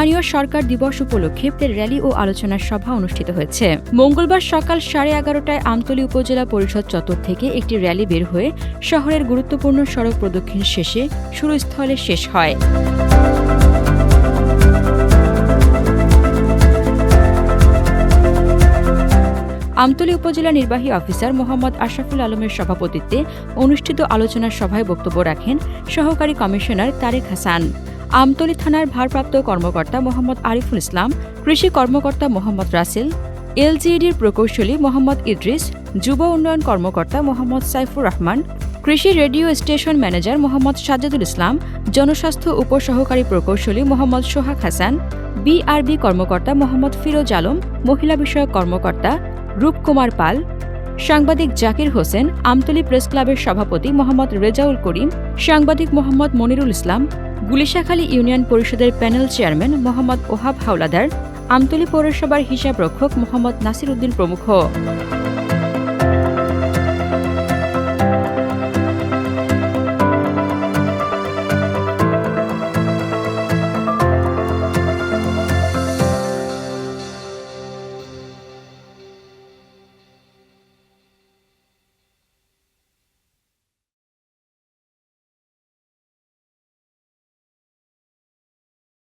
স্থানীয় সরকার দিবস উপলক্ষে র্যালি ও আলোচনা সভা অনুষ্ঠিত হয়েছে। মঙ্গলবার সকাল সাড়ে এগারোটায় আমতলী উপজেলা পরিষদ চত্বর থেকে একটি র্যালি বের হয়ে শহরের গুরুত্বপূর্ণ সড়ক প্রদক্ষিণ শেষে শুরুস্থলে শেষ হয়। আমতলী উপজেলা নির্বাহী অফিসার মোহাম্মদ আশরাফুল আলমের সভাপতিত্বে অনুষ্ঠিত আলোচনা সভায় বক্তব্য রাখেন সহকারী কমিশনার তারেক হাসান। আমতলী থানার ভারপ্রাপ্ত কর্মকর্তা মোহাম্মদ আরিফুল ইসলাম, কৃষি কর্মকর্তা মোহাম্মদ রাসেল, এলজিইডির প্রকৌশলী মোহাম্মদ ইদ্রিস, যুব উন্নয়ন কর্মকর্তা মোহাম্মদ সাইফুর রহমান, কৃষি radio station manager Mohammad Sajjadul Islam, জনস্বাস্থ্য উপসহকারী প্রকৌশলী মোহাম্মদ সোহাগ হাসান, বিআরবি কর্মকর্তা মোহাম্মদ ফিরোজ আলম, মহিলা বিষয়ক কর্মকর্তা রূপকুমার পাল, সাংবাদিক জাকির হোসেন, আমতলী প্রেস ক্লাবের সভাপতি মোহাম্মদ রেজাউল করিম, সাংবাদিক মোহাম্মদ মনিরুল ইসলাম গুলিশাখালী ইউনিয়ন পরিষদের প্যানেল চেয়ারম্যান মোহাম্মদ ওহাব হাওলাদার, আমতলী পৌরসভার হিসাবরক্ষক মোহাম্মদ নাসির উদ্দিন প্রমুখ।